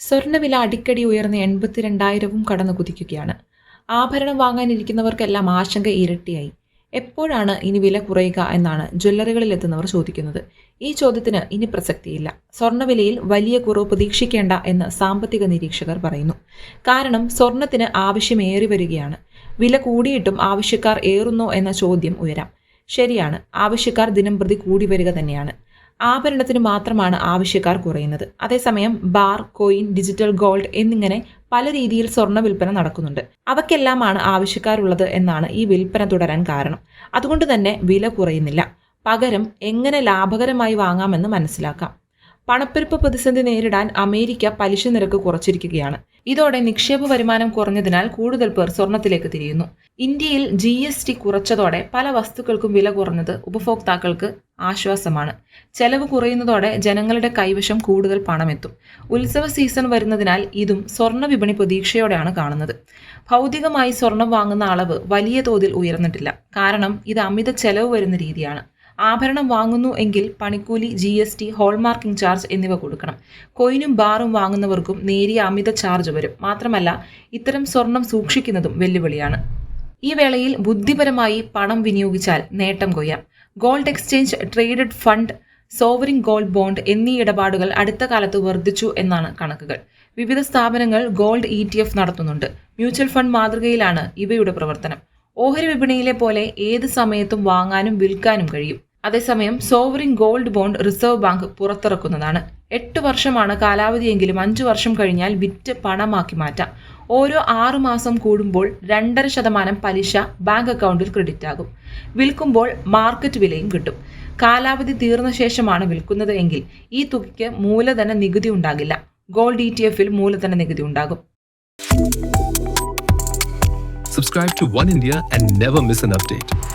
സ്വർണവില അടിക്കടി ഉയർന്ന് എൺപത്തിരണ്ടായിരവും കടന്നു കുതിക്കുകയാണ്. ആഭരണം വാങ്ങാനിരിക്കുന്നവർക്കെല്ലാം ആശങ്ക ഇരട്ടിയായി. എപ്പോഴാണ് ഇനി വില കുറയുക എന്നാണ് ജ്വല്ലറികളിൽ എത്തുന്നവർ ചോദിക്കുന്നത്. ഈ ചോദ്യത്തിന് ഇനി പ്രസക്തിയില്ല. സ്വർണവിലയിൽ വലിയ കുറവ് പ്രതീക്ഷിക്കേണ്ട എന്ന് സാമ്പത്തിക നിരീക്ഷകർ പറയുന്നു. കാരണം സ്വർണത്തിന് ആവശ്യമേറി വരികയാണ്. വില കൂടിയിട്ടും ആവശ്യക്കാർ ഏറുന്നോ എന്ന ചോദ്യം ഉയരാം. ശരിയാണ് ആവശ്യക്കാർ ദിനം പ്രതി കൂടി വരിക തന്നെയാണ്. ആഭരണത്തിന് മാത്രമാണ് ആവശ്യക്കാർ കുറയുന്നത്. അതേസമയം ബാർ കോയിൻ ഡിജിറ്റൽ ഗോൾഡ് എന്നിങ്ങനെ പല രീതിയിൽ സ്വർണ വിൽപ്പന നടക്കുന്നുണ്ട്. അവക്കെല്ലാമാണ് ആവശ്യക്കാരുള്ളത് എന്നാണ് ഈ വിൽപ്പന തുടരാൻ കാരണം. അതുകൊണ്ട് തന്നെ വില കുറയുന്നില്ല. പകരം എങ്ങനെ ലാഭകരമായി വാങ്ങാമെന്ന് മനസ്സിലാക്കാം. പണപ്പെരുപ്പ് പ്രതിസന്ധി നേരിടാൻ അമേരിക്ക പലിശ നിരക്ക് കുറച്ചിരിക്കുകയാണ്. ഇതോടെ നിക്ഷേപ വരുമാനം കുറഞ്ഞതിനാൽ കൂടുതൽ പേർ സ്വർണത്തിലേക്ക് തിരിയുന്നു. ഇന്ത്യയിൽ ജി എസ് ടി കുറച്ചതോടെ പല വസ്തുക്കൾക്കും വില കുറഞ്ഞത് ഉപഭോക്താക്കൾക്ക് ആശ്വാസമാണ്. ചെലവ് കുറയുന്നതോടെ ജനങ്ങളുടെ കൈവശം കൂടുതൽ പണമെത്തും. ഉത്സവ സീസൺ വരുന്നതിനാൽ ഇതും സ്വർണ വിപണി പ്രതീക്ഷയോടെയാണ് കാണുന്നത്. ഭൗതികമായി സ്വർണം വാങ്ങുന്ന അളവ് വലിയ തോതിൽ ഉയർന്നിട്ടില്ല. കാരണം ഇത് അമിത ചെലവ് വരുന്ന രീതിയാണ്. ആഭരണം വാങ്ങുന്നു എങ്കിൽ പണിക്കൂലി G S T hallmarking charge എന്നിവ കൊടുക്കണം. കൊയിനും ബാറും വാങ്ങുന്നവർക്കും നേരിയ അമിത ചാർജ് വരും. മാത്രമല്ല ഇത്തരം സ്വർണം സൂക്ഷിക്കുന്നതും വെല്ലുവിളിയാണ്. ഈ വേളയിൽ ബുദ്ധിപരമായി പണം വിനിയോഗിച്ചാൽ നേട്ടം കൊയ്യാം. Gold exchange traded fund sovereign gold bond എന്നീ ഇടപാടുകൾ അടുത്ത കാലത്ത് വർദ്ധിച്ചു എന്നാണ് കണക്കുകൾ. വിവിധ സ്ഥാപനങ്ങൾ ഗോൾഡ് ഇ ടി എഫ് നടത്തുന്നുണ്ട്. മ്യൂച്വൽ ഫണ്ട് മാതൃകയിലാണ് ഇവയുടെ പ്രവർത്തനം. ഓഹരി വിപണിയിലെ പോലെ ഏത് സമയത്തും വാങ്ങാനും വിൽക്കാനും കഴിയും. അതേസമയം sovereign gold bond reserve bank പുറത്തിറക്കുന്നതാണ്. എട്ട് വർഷമാണ് കാലാവധിയെങ്കിലും അഞ്ചു വർഷം കഴിഞ്ഞാൽ വിറ്റ് പണമാക്കി മാറ്റാം. ഓരോ ആറു മാസം കൂടുമ്പോൾ രണ്ടര ശതമാനം പലിശ ബാങ്ക് അക്കൗണ്ടിൽ ക്രെഡിറ്റ് ആകും. വിൽക്കുമ്പോൾ മാർക്കറ്റ് വിലയും കിട്ടും. കാലാവധി തീർന്ന ശേഷമാണ് വിൽക്കുന്നത് എങ്കിൽ ഈ തുകയ്ക്ക് മൂലധന നികുതി ഉണ്ടാകില്ല. ഗോൾഡ് ഇ ടി എഫിൽ മൂലധന നികുതി ഉണ്ടാകും. Subscribe to One India and never miss an update.